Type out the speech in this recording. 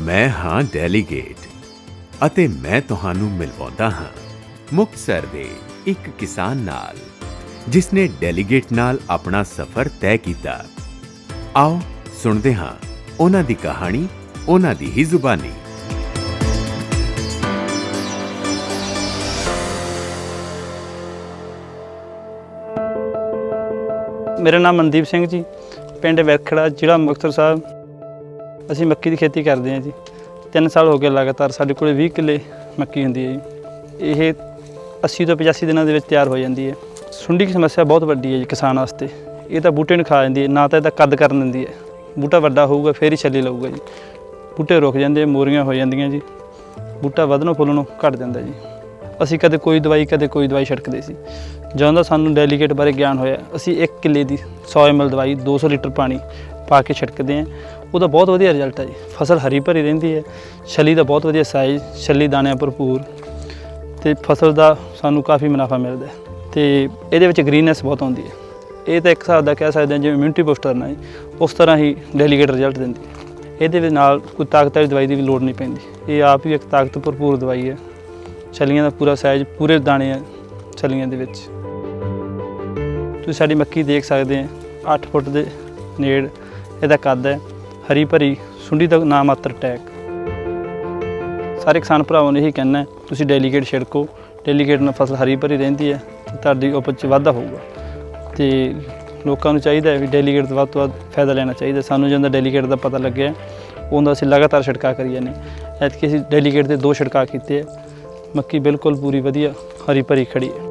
ਮੈਂ ਹਾਂ ਡੈਲੀਗੇਟ ਅਤੇ ਮੈਂ ਤੁਹਾਨੂੰ ਮਿਲਵਾਉਂਦਾ ਹਾਂ। ਮੁਕਤਸਰ ਦੇ ਇੱਕ ਕਿਸਾਨ ਨਾਲ ਜਿਸ ਨੇ ਡੈਲੀਗੇਟ ਨਾਲ ਆਪਣਾ ਸਫ਼ਰ ਤੈਅ ਕੀਤਾ। ਆਓ ਸੁਣਦੇ ਹਾਂ ਉਹਨਾਂ ਦੀ ਕਹਾਣੀ, ਉਹਨਾਂ ਦੀ ਹੀ ਜ਼ੁਬਾਨੀ। ਮੇਰਾ ਨਾਮ ਮਨਦੀਪ ਸਿੰਘ ਜੀ, ਪਿੰਡ ਵੈਖੜਾ, ਜ਼ਿਲ੍ਹਾ ਮੁਕਤਸਰ ਸਾਹਿਬ। ਅਸੀਂ ਮੱਕੀ ਦੀ ਖੇਤੀ ਕਰਦੇ ਹਾਂ ਜੀ। 3 ਸਾਲ ਹੋ ਗਏ ਲਗਾਤਾਰ ਸਾਡੇ ਕੋਲ 20 ਕਿੱਲੇ ਮੱਕੀ ਹੁੰਦੀ ਹੈ ਜੀ। ਇਹ 80 ਤੋਂ 85 ਦਿਨਾਂ ਦੇ ਵਿੱਚ ਤਿਆਰ ਹੋ ਜਾਂਦੀ ਹੈ। ਸੁੰਡੀ ਦੀ ਸਮੱਸਿਆ ਬਹੁਤ ਵੱਡੀ ਹੈ ਜੀ ਕਿਸਾਨ ਵਾਸਤੇ। ਇਹ ਤਾਂ ਬੂਟੇ ਨੂੰ ਖਾ ਜਾਂਦੀ ਹੈ, ਨਾ ਤਾਂ ਇਹਦਾ ਕੱਦ ਕਰਨ ਦਿੰਦੀ ਹੈ। ਬੂਟਾ ਵੱਡਾ ਹੋਊਗਾ, ਫੇਰ ਹੀ ਛੱਲੀ ਲਊਗਾ ਜੀ। ਬੂਟੇ ਰੁਕ ਜਾਂਦੇ ਮੋਰੀਆਂ ਹੋ ਜਾਂਦੀਆਂ ਜੀ। ਬੂਟਾ ਵਧਣੋਂ ਫੁੱਲਣੋਂ ਘਟ ਜਾਂਦਾ ਜੀ। ਅਸੀਂ ਕਦੇ ਕੋਈ ਦਵਾਈ, ਕਦੇ ਕੋਈ ਦਵਾਈ ਛਿੜਕਦੇ ਸੀ। ਜਦੋਂ ਦਾ ਸਾਨੂੰ ਡੈਲੀਗੇਟ ਬਾਰੇ ਗਿਆਨ ਹੋਇਆ, ਅਸੀਂ 1 ਕਿੱਲੇ ਦੀ 100 ml ਦਵਾਈ 200 ਲੀਟਰ ਪਾਣੀ ਪਾ ਕੇ ਛਿੜਕਦੇ ਹਾਂ ਉਹਦਾ ਬਹੁਤ ਵਧੀਆ ਰਿਜ਼ਲਟ ਹੈ ਜੀ। ਫਸਲ ਹਰੀ ਭਰੀ ਰਹਿੰਦੀ ਹੈ। ਛੱਲੀ ਦਾ ਬਹੁਤ ਵਧੀਆ ਸਾਈਜ਼ ਛੱਲੀ ਦਾਣਿਆਂ ਭਰਪੂਰ। ਤੇ ਫਸਲ ਦਾ ਸਾਨੂੰ ਕਾਫੀ ਮੁਨਾਫਾ ਮਿਲਦਾ ਹੈ। ਤੇ ਇਹਦੇ ਵਿੱਚ ਗ੍ਰੀਨਨੈਸ ਬਹੁਤ ਆਉਂਦੀ ਹੈ। ਇਹ ਤਾਂ ਇੱਕ ਹਿਸਾਬ ਦਾ ਕਹਿ ਸਕਦੇ ਹਾਂ, ਜਿਵੇਂ ਇਮਿਊਨਿਟੀ ਬੂਸਟਰ ਨਾ ਉਸ ਤਰ੍ਹਾਂ ਹੀ ਡੈਲੀਗੇਟ ਰਿਜ਼ਲਟ ਦਿੰਦੀ ਹੈ। ਇਹਦੇ ਵਿੱਚ ਨਾਲ ਕੋਈ ਤਾਕਤ ਵਾਲੀ ਦਵਾਈ ਦੀ ਵੀ ਲੋੜ ਨਹੀਂ ਪੈਂਦੀ। ਇਹ ਆਪ ਹੀ ਇੱਕ ਤਾਕਤ ਭਰਪੂਰ ਦਵਾਈ ਹੈ। ਛੱਲੀਆਂ ਦਾ ਪੂਰਾ ਸਾਈਜ਼ ਪੂਰੇ ਦਾਣੇ ਆ ਛੱਲੀਆਂ ਦੇ ਵਿੱਚ। ਤੁਸੀਂ ਸਾਡੀ ਮੱਕੀ ਦੇਖ ਸਕਦੇ ਆ 8 ਫੁੱਟ ਦੇ ਨੇੜ। ਇਹਦਾ ਕੱਦ ਹੈ, ਹਰੀ ਭਰੀ ਸੁੰਡੀ ਦਾ ਨਾਮ ਮਾਤਰ ਟੈਕ। ਸਾਰੇ ਕਿਸਾਨ ਭਰਾਵਾਂ ਨੂੰ ਇਹੀ ਕਹਿਣਾ ਤੁਸੀਂ ਡੈਲੀਗੇਟ ਛਿੜਕੋ ਡੈਲੀਗੇਟ ਨਾਲ ਫਸਲ ਹਰੀ ਭਰੀ ਰਹਿੰਦੀ ਹੈ ਤੁਹਾਡੀ ਉਪਜ 'ਚ ਵਾਧਾ ਹੋਊਗਾ। ਤੇ ਲੋਕਾਂ ਨੂੰ ਚਾਹੀਦਾ ਹੈ ਵੀ ਡੈਲੀਗੇਟ ਤੋਂ ਵੱਧ ਤੋਂ ਵੱਧ ਫਾਇਦਾ ਲੈਣਾ ਚਾਹੀਦਾ। ਸਾਨੂੰ ਜਦੋਂ ਡੈਲੀਗੇਟ ਦਾ ਪਤਾ ਲੱਗਿਆ, ਉਹਦਾ ਅਸੀਂ ਲਗਾਤਾਰ ਛਿੜਕਾ ਕਰੀਏ ਨੇ ਐਤਕੀ ਅਸੀਂ ਡੈਲੀਗੇਟ ਦੇ ਦੋ ਛਿੜਕਾ ਕੀਤੇ ਆ ਮੱਕੀ ਬਿਲਕੁਲ ਪੂਰੀ ਵਧੀਆ, ਹਰੀ ਭਰੀ ਖੜੀ ਹੈ।